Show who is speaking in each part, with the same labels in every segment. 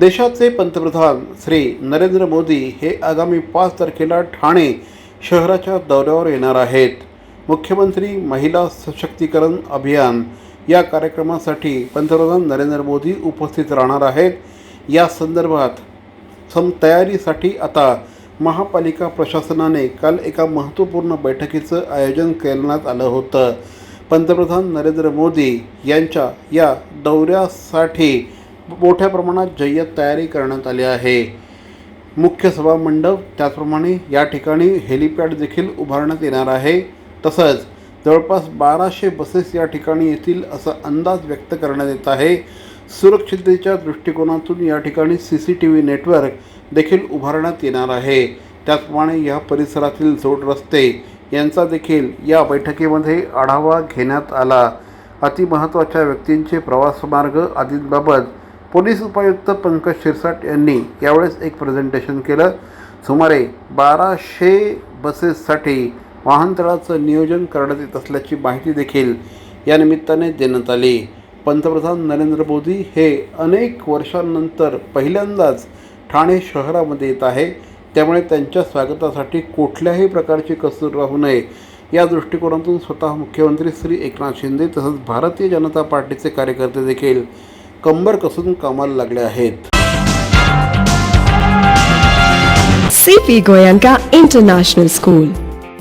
Speaker 1: देशाचे पंतप्रधान श्री नरेंद्र मोदी हे आगामी पाच तारखेला ठाणे शहराच्या दौऱ्यावर येणार आहेत. मुख्यमंत्री महिला सशक्तीकरण अभियान या कार्यक्रमासाठी पंतप्रधान नरेंद्र मोदी उपस्थित राहणार आहेत. या संदर्भात सम तयारीसाठी आता महापालिका प्रशासनाने काल एका महत्त्वपूर्ण बैठकीचं आयोजन करण्यात आलं होतं. पंतप्रधान नरेंद्र मोदी यांच्या या दौऱ्यासाठी मोठ्या प्रमाणात जय्यत तयारी करण्यात आली आहे. मुख्य सभा मंडप त्याचप्रमाणे या ठिकाणी हेलिपॅड देखील उभारण्यात येणार आहे. तसंच जवळपास बाराशे बसेस या ठिकाणी येतील असा अंदाज व्यक्त करण्यात येत आहे. सुरक्षिततेच्या दृष्टिकोनातून या ठिकाणी C C T V network देखील उभारण्यात येणार आहे. त्याचप्रमाणे या परिसरातील जोड रस्ते यांचा देखील या बैठकीमध्ये आढावा घेण्यात आला. अतिमहत्त्वाच्या व्यक्तींचे प्रवासमार्ग आदींबाबत पोलीस उपायुक्त पंकज शिरसाट यांनी यावेळेस एक प्रेझेंटेशन केलं. सुमारे बाराशे बसेससाठी वाहनतळाचं नियोजन करण्यात येत असल्याची माहिती देखील या निमित्ताने देण्यात आली. पंतप्रधान नरेंद्र मोदी हे अनेक वर्षांनंतर पहिल्यांदाच ठाणे शहरामध्ये येत आहे. त्यामुळे त्यांच्या स्वागतासाठी कुठल्याही प्रकारची कसूर राहू नये. या दृष्टिकोनातून स्वतः मुख्यमंत्री श्री एकनाथ शिंदे तसंच भारतीय जनता पार्टीचे कार्यकर्ते देखील कंबर कसून कामाला लागले आहेत
Speaker 2: CP Goyanka International School.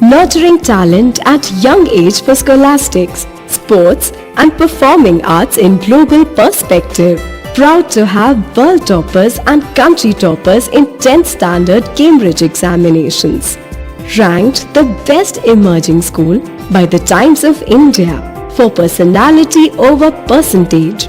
Speaker 2: Nurturing talent at young age for scholastics, sports, and performing arts in global perspective. Proud to have world toppers and country toppers in 10th standard Cambridge examinations. Ranked the best emerging school by the Times of India for personality over percentage.